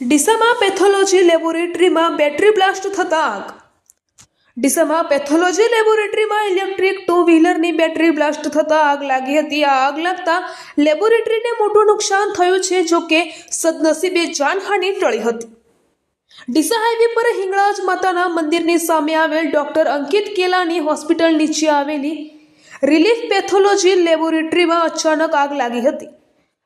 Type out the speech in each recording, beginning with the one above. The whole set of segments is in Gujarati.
ડીસામાં પેથોલોજી લેબોરેટરીમાં બેટરી બ્લાસ્ટ થતા આગ. ડીસામાં પેથોલોજી લેબોરેટરીમાં ઇલેક્ટ્રિક ટુ વ્હીલરની બેટરી બ્લાસ્ટ થતા આગ લાગી હતી. આ આગ લાગતા લેબોરેટરીને મોટું નુકસાન થયું છે, જો કે સદનસીબે જાનહાનિ ટળી હતી. ડીસા હાઈવે પર હિંગળાજ માતાના મંદિરની સામે આવેલ ડોક્ટર અંકિત કેલાની હોસ્પિટલ નીચે આવેલી રિલીફ પેથોલોજી લેબોરેટરીમાં અચાનક આગ લાગી હતી.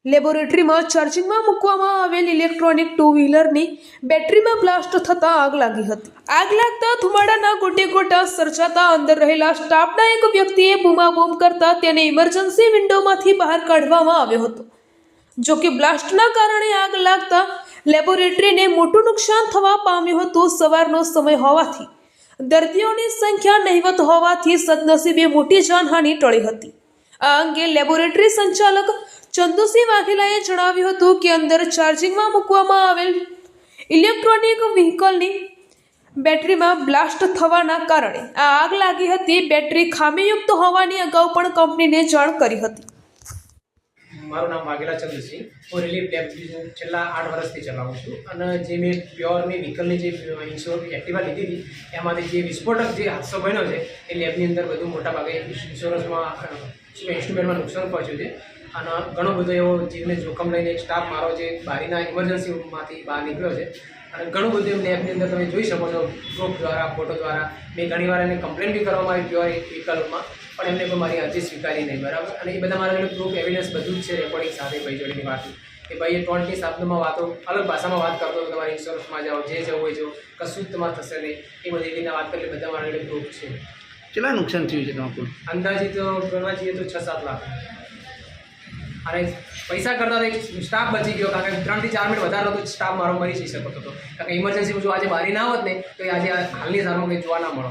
લેબોરેટરીમાં ચાર્જિંગમાં મૂકવામાં આવેલ ઇલેક્ટ્રોનિક ટુ વ્હીલરની બેટરીમાં બ્લાસ્ટ થતાં આગ લાગી હતી. આગ લાગતા ધુમાડાના ગોટે ગોટા સર્જાતા અંદર રહેલા સ્ટાફના એક વ્યક્તિએ બૂમાબૂમ કરતા તેને ઇમરજન્સી વિન્ડોમાંથી બહાર કાઢવામાં આવ્યો હતો. જો કે બ્લાસ્ટના કારણે આગ લાગતા લેબોરેટરીને મોટું નુકસાન થવા પામ્યું હતું સવારનો સમય હોવાથી. દર્દીઓની સંખ્યા નહિવત હોવાથી સદનસીબે મોટી જાનહાનિ ટળી હતી. આ અંગે લેબોરેટરી સંચાલક ચંદુસિંહ વાઘેલાએ જણાવ્યું હતું કે અંદર ચાર્જિંગમાં મૂકવામાં આવેલ ઇલેક્ટ્રોનિક વ્હીકલની બેટરીમાં બ્લાસ્ટ થવાના કારણે આ આગ લાગી હતી. બેટરી ખામીયુક્ત હોવાની અગાઉ પણ કંપનીને જાણ કરી હતી. મારું નામ વાઘેલા ચંદ્રસિંહ હું રિલીફ લેબ છેલ્લા આઠ વર્ષથી ચલાવું છું અને જે મેં પ્યોરની વ્હીકલની જે ઇન્સ્યોર એક્ટિવા લીધી હતી, એમાંથી જે વિસ્ફોટક જે હાદસો બન્યો છે, એ લેબની અંદર બધું મોટા ભાગે ઇન્સ્યોરન્સમાં ઇન્સ્ટ્રુમેન્ટમાં નુકસાન પહોંચ્યું છે. અને ઘણો બધો એવો જીવને જોખમ લઈને સ્ટાફ મારો જે બારીના ઇમરજન્સીમાંથી બહાર નીકળ્યો છે. અને ઘણું બધું એમ લેબની અંદર તમે જોઈ શકો છો ગ્રુપ દ્વારા ફોટો દ્વારા. મેં ઘણીવાર એને કમ્પ્લેન બી કરવામાં આવી પ્યોર વિકલ્પમાં પણ એમને કોઈ મારી અરજી સ્વીકારી નહીં, બરાબર? અને એ બધા મારા પ્રૂફ એવિડન્સ બધું જ છે રેકોર્ડિંગ સાથે ભાઈ જોડેની વાત કે ભાઈ, એ ટોન્ટી શબ્દમાં વાતો, અલગ ભાષામાં વાત કરતો હતો, તમારે ઇન્સ્યોરન્સમાં જાઓ, જે જવું હોય જો કશું જ તમારે થશે નહીં. એ બધી રીતના વાત કરી બધા મારા પ્રૂફ છે. કેટલા નુકસાન થયું છે તમારું? અંદાજિત ગણવા જઈએ તો છ સાત લાખ. અને પૈસા કરતા એક સ્ટાફ બચી ગયો, કારણ કે ત્રણથી ચાર મિનિટ વધારે તો સ્ટાફ મારો મરી જઈ શકતો હતો. કારણ કે ઇમરજન્સી જો આજે બારી ના હોત ને, તો આજે હાલની સારમાં કંઈ જોવા ના મળો.